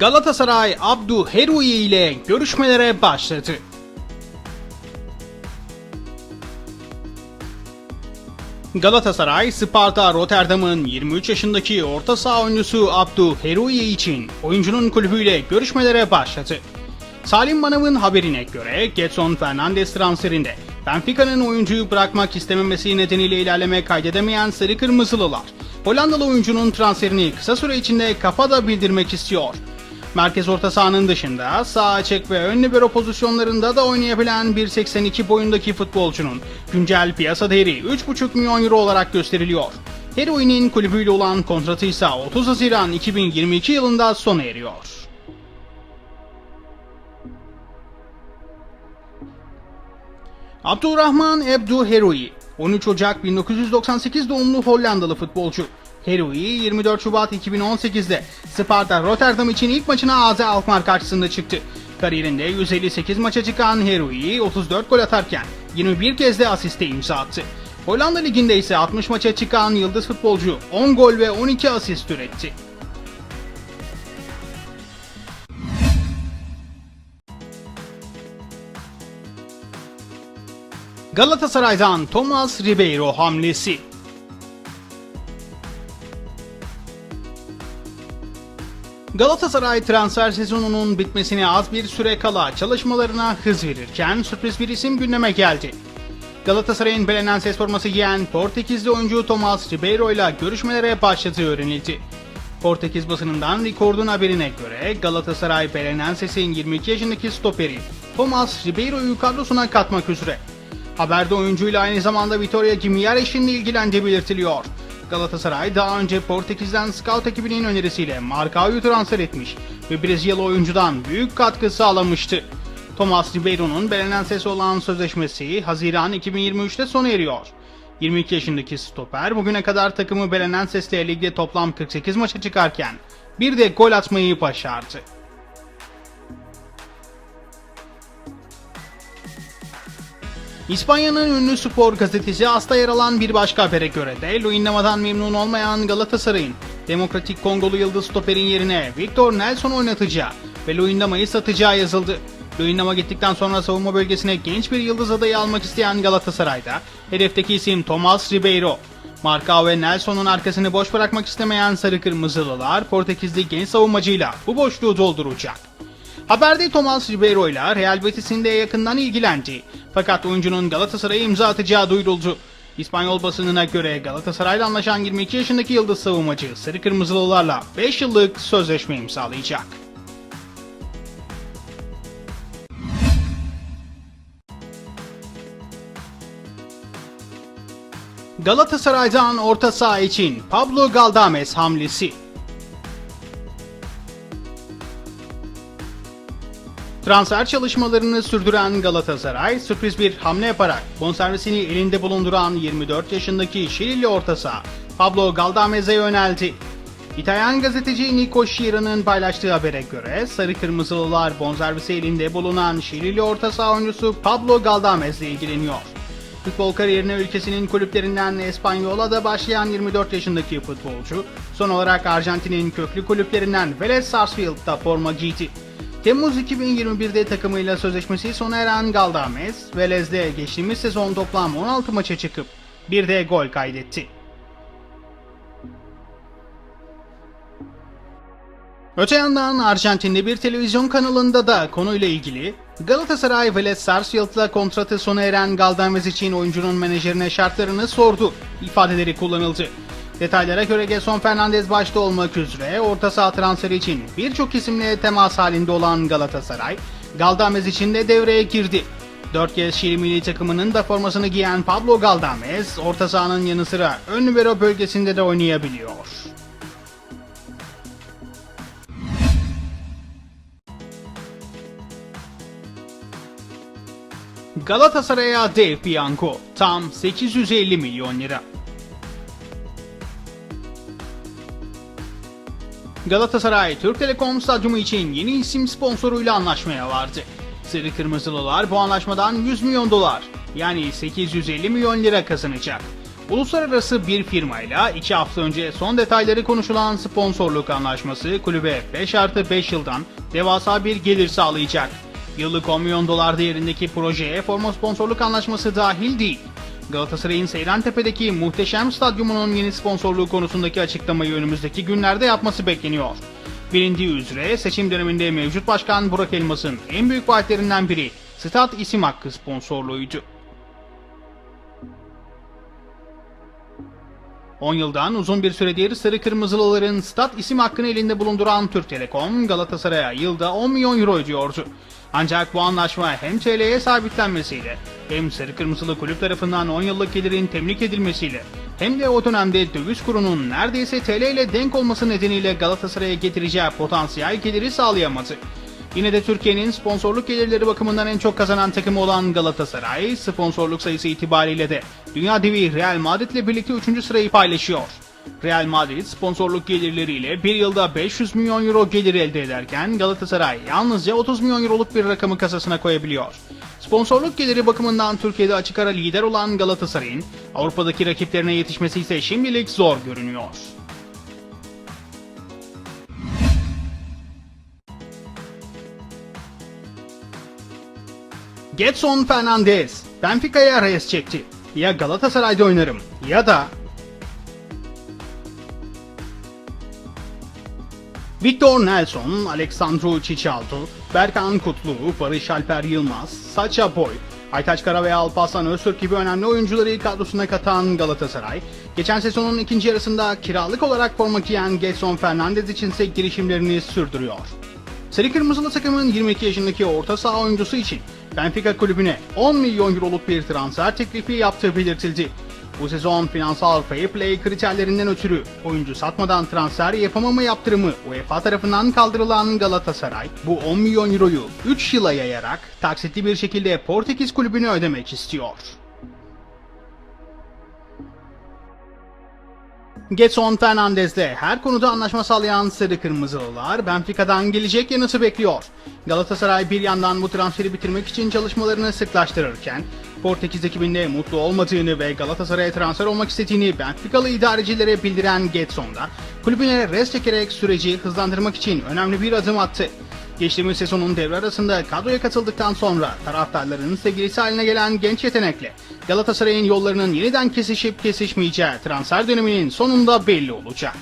Galatasaray Abdu Herui ile görüşmelere başladı. Galatasaray, Sparta Rotterdam'ın 23 yaşındaki orta saha oyuncusu Abdu Herui için oyuncunun kulübüyle görüşmelere başladı. Salim Manav'ın haberine göre Getson Fernandes transferinde Benfica'nın oyuncuyu bırakmak istememesi nedeniyle ilerleme kaydedemeyen Sarı Kırmızılılar, Hollandalı oyuncunun transferini kısa süre içinde kafada bildirmek istiyor. Merkez orta sahanın dışında sağ açık ve ön libero pozisyonlarında da oynayabilen 1.82 boyundaki futbolcunun güncel piyasa değeri 3.5 milyon euro olarak gösteriliyor. Heroin'in kulübüyle olan kontratı ise 30 Haziran 2022 yılında sona eriyor. Abdurrahman Ebdu Heroi 13 Ocak 1998 doğumlu Hollandalı futbolcu. Heroi 24 Şubat 2018'de Sparta Rotterdam için ilk maçına AZ Alkmaar karşısında çıktı. Kariyerinde 158 maça çıkan Heroi 34 gol atarken 21 kez de asiste imza attı. Hollanda Ligi'nde ise 60 maça çıkan yıldız futbolcu 10 gol ve 12 asist üretti. Galatasaray'dan Thomas Ribeiro hamlesi. Galatasaray transfer sezonunun bitmesine az bir süre kala çalışmalarına hız verirken sürpriz bir isim gündeme geldi. Galatasaray'ın Belenenses forması giyen Portekizli oyuncu Thomas Ribeiro ile görüşmelere başladığı öğrenildi. Portekiz basınından Record'un haberine göre Galatasaray Belenenses'in 22 yaşındaki stoperi Thomas Ribeiro'yu kadrosuna katmak üzere. Haberde oyuncuyla aynı zamanda Vitória Guimarães'in de ilgilendiği belirtiliyor. Galatasaray daha önce Portekiz'den scout ekibinin önerisiyle Marcao'yu transfer etmiş ve Brezilyalı oyuncudan büyük katkı sağlamıştı. Thomas Ribeiro'nun Belenenses olan sözleşmesi Haziran 2023'te sona eriyor. 22 yaşındaki stoper bugüne kadar takımı Belenenses'le ligde toplam 48 maça çıkarken bir de gol atmayı başardı. İspanya'nın ünlü spor gazetesi As'ta yer alan bir başka habere göre de Luyendama'dan memnun olmayan Galatasaray'ın Demokratik Kongolu yıldız stoperin yerine Victor Nelson oynatacağı ve Luyendama'yı satacağı yazıldı. Luyendama gittikten sonra savunma bölgesine genç bir yıldız adayı almak isteyen Galatasaray'da hedefteki isim Thomas Ribeiro. Marcao ve Nelson'un arkasını boş bırakmak istemeyen Sarı Kırmızılılar Portekizli genç savunmacıyla bu boşluğu dolduracak. Haberde Thomas Ribeiro ile Real Betis'in de yakından ilgilendi. Fakat oyuncunun Galatasaray'a imza atacağı duyuruldu. İspanyol basınına göre Galatasaray'la anlaşan 22 yaşındaki yıldız savunmacı Sarı Kırmızılılarla 5 yıllık sözleşme imzalayacak. Galatasaray'dan orta saha için Pablo Galdames hamlesi. Transfer çalışmalarını sürdüren Galatasaray sürpriz bir hamle yaparak bonservisini elinde bulunduran 24 yaşındaki Şilili orta saha Pablo Galdamez'e yöneldi. İtalyan gazeteci Nico Schira'nın paylaştığı habere göre Sarı Kırmızılılar bonservisi elinde bulunan Şilili orta saha oyuncusu Pablo Galdamez ile ilgileniyor. Futbol kariyerine ülkesinin kulüplerinden Espanyola'da başlayan 24 yaşındaki futbolcu, son olarak Arjantin'in köklü kulüplerinden Vélez Sarsfield'da forma giydi. Temmuz 2021'de takımıyla sözleşmesi sona eren Galdames, Velez'de geçtiğimiz sezon toplam 16 maça çıkıp bir de gol kaydetti. Öte yandan Arjantinli bir televizyon kanalında da konuyla ilgili Galatasaray Vélez Sarsfield'la kontratı sona eren Galdames için oyuncunun menajerine şartlarını sordu ifadeleri kullanıldı. Detaylara göre Gerson Fernandez başta olmak üzere orta saha transferi için birçok isimle temas halinde olan Galatasaray, Galdames için de devreye girdi. 4 kez Şili milli takımının da formasını giyen Pablo Galdames, orta sahanın yanı sıra ön libero bölgesinde de oynayabiliyor. Galatasaray'a dev piyango tam 850 milyon lira. Galatasaray Türk Telekom Stadyumu için yeni isim sponsoruyla anlaşmaya vardı. Sarı Kırmızılılar bu anlaşmadan 100 milyon dolar yani 850 milyon lira kazanacak. Uluslararası bir firmayla 2 hafta önce son detayları konuşulan sponsorluk anlaşması kulübe 5 artı 5 yıldan devasa bir gelir sağlayacak. Yıllık 10 milyon dolar değerindeki projeye forma sponsorluk anlaşması dahil değil. Galatasaray'ın Seyrantepe'deki muhteşem stadyumunun yeni sponsorluğu konusundaki açıklamayı önümüzdeki günlerde yapması bekleniyor. Bilindiği üzere seçim döneminde mevcut başkan Burak Elmas'ın en büyük vaatlerinden biri Stat isim hakkı sponsorluğuydu. 10 yıldan uzun bir süredir Sarı Kırmızılıların stat isim hakkını elinde bulunduran Türk Telekom Galatasaray'a yılda 10 milyon euro ödüyordu. Ancak bu anlaşma hem TL'ye sabitlenmesiyle hem Sarı Kırmızılı kulüp tarafından 10 yıllık gelirin temlik edilmesiyle hem de o dönemde döviz kurunun neredeyse TL ile denk olması nedeniyle Galatasaray'a getireceği potansiyel geliri sağlayamadı. Yine de Türkiye'nin sponsorluk gelirleri bakımından en çok kazanan takımı olan Galatasaray, sponsorluk sayısı itibariyle de dünya devi Real Madrid ile birlikte 3. sırayı paylaşıyor. Real Madrid sponsorluk gelirleriyle bir yılda 500 milyon euro gelir elde ederken Galatasaray yalnızca 30 milyon euroluk bir rakamı kasasına koyabiliyor. Sponsorluk geliri bakımından Türkiye'de açık ara lider olan Galatasaray'ın Avrupa'daki rakiplerine yetişmesi ise şimdilik zor görünüyor. Getson Fernandez Benfica'ya res çekti. Ya Galatasaray'da oynarım ya da Victor Nelson, Alexandru Çiçaltı, Berkan Kutlu, Barış Alper Yılmaz, Saça Boy, Aytaç Kara ve Alparslan Öztürk gibi önemli oyuncuları kadrosuna katan Galatasaray, geçen sezonun ikinci yarısında kiralık olarak forma giyen Getson Fernandez için ise girişimlerini sürdürüyor. Sarı Kırmızılı takımın 22 yaşındaki orta saha oyuncusu için Benfica kulübüne 10 milyon euroluk bir transfer teklifi yaptığı belirtildi. Bu sezon finansal fair play kriterlerinden ötürü oyuncu satmadan transfer yapamama yaptırımı UEFA tarafından kaldırılan Galatasaray bu 10 milyon euroyu 3 yıla yayarak taksitli bir şekilde Portekiz kulübüne ödemek istiyor. Getson Fernandez'le her konuda anlaşma sağlayan Sarı Kırmızılılar Benfica'dan gelecek yanıtı bekliyor. Galatasaray bir yandan bu transferi bitirmek için çalışmalarını sıklaştırırken Portekiz ekibinde mutlu olmadığını ve Galatasaray'a transfer olmak istediğini Benficalı idarecilere bildiren Getson da kulübüne res çekerek süreci hızlandırmak için önemli bir adım attı. Geçtiğimiz sezonun devre arasında kadroya katıldıktan sonra taraftarların sevgilisi haline gelen genç yetenekle Galatasaray'ın yollarının yeniden kesişip kesişmeyeceği transfer döneminin sonunda belli olacak.